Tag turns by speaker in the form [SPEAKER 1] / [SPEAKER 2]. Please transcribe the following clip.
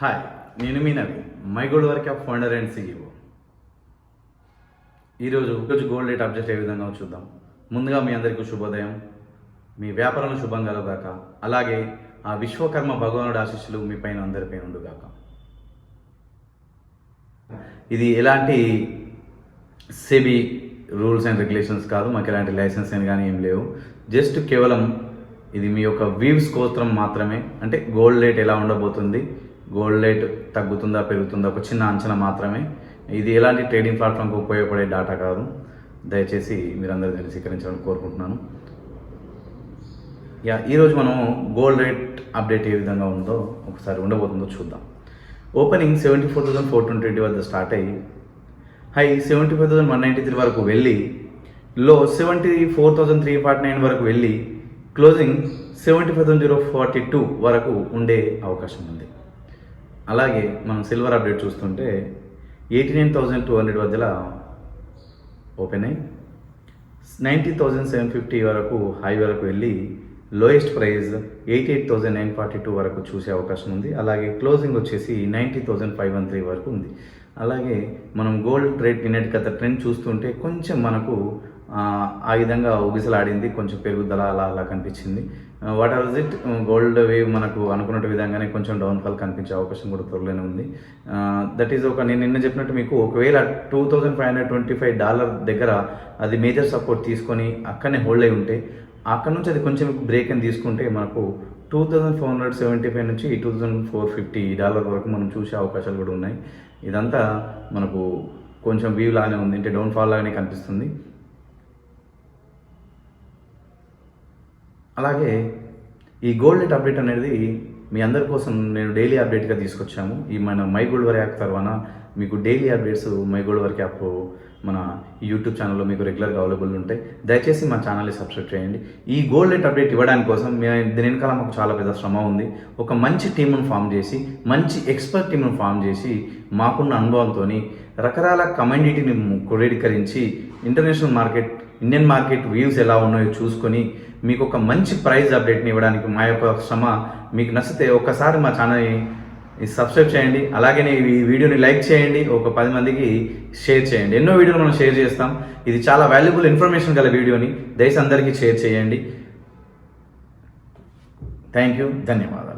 [SPEAKER 1] Hi నేను మీ Navi my gold work of founder and CEO ఈరోజు ఈరోజు గోల్డ్ రేట్ అప్డేట్ ఏ విధంగా చూద్దాం. ముందుగా మీ అందరికీ శుభోదయం. మీ వ్యాపారం శుభం కలగాక అలాగే ఆ విశ్వకర్మ భగవానుడు ఆశీస్సులు మీ పైన అందరిపైన ఉండుగాక. ఇది ఎలాంటి సెబీ రూల్స్ అండ్ రెగ్యులేషన్స్ కాదు మాకు ఎలాంటి లైసెన్స్ అని కానీ ఏం లేవు. జస్ట్ కేవలం ఇది మీ యొక్క వ్యూస్ కోసం మాత్రమే. అంటే గోల్డ్ రేట్ ఎలా ఉండబోతుంది గోల్డ్ రేట్ తగ్గుతుందా పెరుగుతుందా ఒక చిన్న అంచనా మాత్రమే. ఇది ఎలాంటి ట్రేడింగ్ ప్లాట్ఫామ్కి ఉపయోగపడే డేటా కాదు. దయచేసి మీరందరూ దీన్ని స్వీకరించాలని కోరుకుంటున్నాను. యా ఈరోజు మనం గోల్డ్ రేట్ అప్డేట్ ఏ విధంగా ఉందో ఒకసారి ఉండబోతుందో చూద్దాం. Opening seventy four thousand four twenty వద్ద స్టార్ట్ అయ్యి high seventy five thousand one ninety three వరకు వెళ్ళి low seventy four thousand three forty nine వరకు వెళ్ళి closing seventy five thousand zero forty two వరకు ఉండే అవకాశం ఉంది. అలాగే మనం సిల్వర్ అప్డేట్ చూస్తుంటే eighty nine thousand two hundred వద్దల open అయ్యి నైంటీ థౌజండ్ సెవెన్ ఫిఫ్టీ వరకు హై వరకు వెళ్ళి lowest price eighty eight thousand nine forty two వరకు చూసే అవకాశం ఉంది. అలాగే క్లోజింగ్ వచ్చేసి ninety thousand five one three వరకు ఉంది. అలాగే మనం గోల్డ్ రేట్ నిన్నటి గత ట్రెండ్ చూస్తుంటే కొంచెం మనకు ఆ, విధంగా ఊగిసలాడింది. కొంచెం పెరుగుదల అలా అలా కనిపించింది. What are it gold wave మనకు అనుకున్నట్టు విధంగానే కొంచెం డౌన్ఫాల్ కనిపించే అవకాశం కూడా త్వరలోనే ఉంది. దట్ ఈజ్ ఒక నేను నిన్న చెప్పినట్టు మీకు ఒకవేళ two thousand five hundred twenty five dollar దగ్గర అది మేజర్ సపోర్ట్ తీసుకొని అక్కడనే హోల్డ్ అయి ఉంటే అక్కడ నుంచి అది కొంచెం బ్రేక్ అని తీసుకుంటే మనకు two thousand four hundred seventy five నుంచి two thousand four fifty dollar వరకు మనం చూసే అవకాశాలు కూడా ఉన్నాయి. ఇదంతా మనకు కొంచెం వ్యూ లాగానే ఉంది. అంటే డౌన్ఫాల్ లాగానే కనిపిస్తుంది. అలాగే ఈ గోల్డ్ రేట్ అప్డేట్ అనేది మీ అందరి కోసం నేను డైలీ అప్డేట్గా తీసుకొచ్చాము. ఈ మన మై గోల్డ్ వర్ యాప్ తర్వాత మీకు daily updates my gold work app మన యూట్యూబ్ ఛానల్లో మీకు రెగ్యులర్గా అవైలబుల్ ఉంటాయి. దయచేసి మా ఛానల్ని సబ్స్క్రైబ్ చేయండి. ఈ గోల్డ్ రేట్ అప్డేట్ ఇవ్వడానికి కోసం మే దీని వెనకాల మాకు చాలా పెద్ద శ్రమ ఉంది. ఒక మంచి టీమును ఫామ్ చేసి మంచి ఎక్స్పర్ట్ టీమును ఫామ్ చేసి మాకున్న అనుభవంతో రకరకాల కమ్యూనిటీని క్రోడీకరించి international market Indian market views ఎలా ఉన్నాయో చూసుకొని మీకు ఒక మంచి ప్రైస్ అప్డేట్ని ఇవ్వడానికి మా యొక్క శ్రమ మీకు నచ్చితే ఒక్కసారి మా ఛానల్ని సబ్స్క్రైబ్ చేయండి. అలాగే ఈ వీడియోని లైక్ చేయండి. ఒక పది మందికి షేర్ చేయండి. ఎన్నో వీడియోలు మనం షేర్ చేస్తాం. ఇది చాలా వాల్యుబుల్ ఇన్ఫర్మేషన్ గల వీడియోని దయచేసి అందరికీ షేర్ చేయండి. థ్యాంక్ యూ ధన్యవాదాలు.